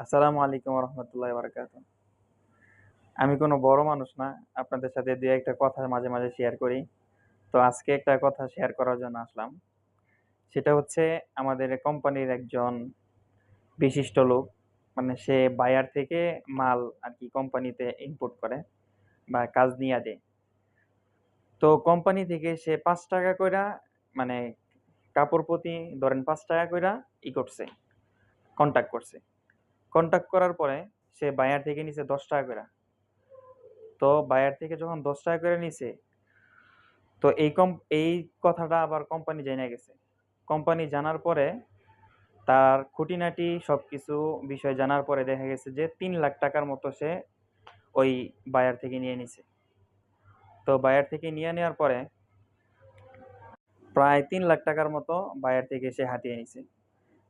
আসসালামু আলাইকুম রহমতুল্লাহ বারকাত আমি কোনো বড় মানুষ না, আপনাদের সাথে দু একটা কথা মাঝে মাঝে শেয়ার করি। তো আজকে একটা কথা শেয়ার করার জন্য আসলাম। সেটা হচ্ছে আমাদের কোম্পানির একজন বিশিষ্ট লোক মানে সে বায়ার থেকে মাল আর কি কোম্পানিতে ইনপুট করে বা কাজ নিয়ে দেয়। তো কোম্পানি থেকে সে পাঁচ টাকা কইরা মানে কাপড় প্রতি ধরেন পাঁচ টাকা কইরা ই করছে কন্ট্যাক্ট করছে। কন্ট্যাক্ট করার পরে সে বায়ার থেকে নিছে দশ টাকা করে। তো বায়ার থেকে যখন দশ টাকা করে নিছে, তো এই কম এই কথাটা আবার কোম্পানি জেনে গেছে। কোম্পানি জানার পরে তার খুঁটিনাটি সব কিছু বিষয় জানার পরে দেখা গেছে যে তিন লাখ টাকার মতো সে ওই বায়ার থেকে নিয়ে নিছে। তো বায়ার থেকে নিয়ে নেওয়ার পরে প্রায় তিন লাখ টাকার মতো বায়ার থেকে সে হাতিয়ে নিছে।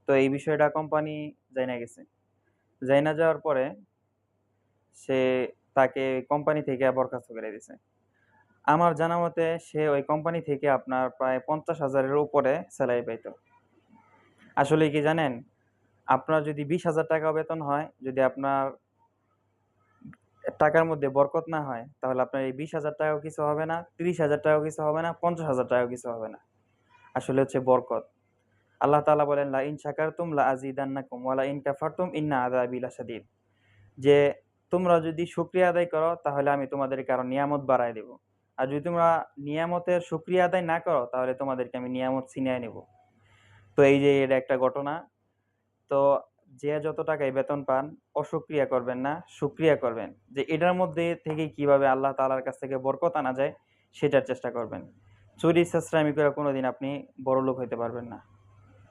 তো এই বিষয়টা কোম্পানি জেনে গেছে। জাইনা যাওয়ার পরে সে তাকে কোম্পানি থেকে বরখাস্ত করে দিছে। আমার জানা মতে সে ওই কোম্পানি থেকে আপনার প্রায় পঞ্চাশ হাজারের উপরে স্যালারি পাইতো। আসলে কি জানেন? আপনার যদি বিশ হাজার টাকা বেতন হয়, যদি আপনার টাকার মধ্যে বরকত না হয়, তাহলে আপনার এই বিশ হাজার টাকাও কিছু হবে না, তিরিশ হাজার টাকাও কিছু হবে না, পঞ্চাশ হাজার টাকাও কিছু হবে না। আসলে হচ্ছে বরকত। আল্লাহ তালা বলেন লা ইন শাকারতুম লা আজিদান্নাকুম ওয়ালা ইন কাফারতুম ইন্না আযাবি লাশাদীদ। যে তোমরা যদি শুকরিয়া আদায় করো, তাহলে আমি তোমাদেরকে আরও নিয়ামত বাড়ায় দেব। আর যদি তোমরা নিয়ামতের শুকরিয়া আদায় না করো, তাহলে তোমাদেরকে আমি নিয়ামত ছিনিয়ে নেব। তো এই যে এটা একটা ঘটনা। তো যে যত টাকায় বেতন পান অসুক্রিয়া করবেন না সুক্রিয়া করবেন। যে এটার মধ্যে থেকে কীভাবে আল্লাহ তালার কাছ থেকে বরকত আনা যায়, সেটার চেষ্টা করবেন। চুরি আমি করে কোনোদিন আপনি বড় লোক হইতে পারবেন না।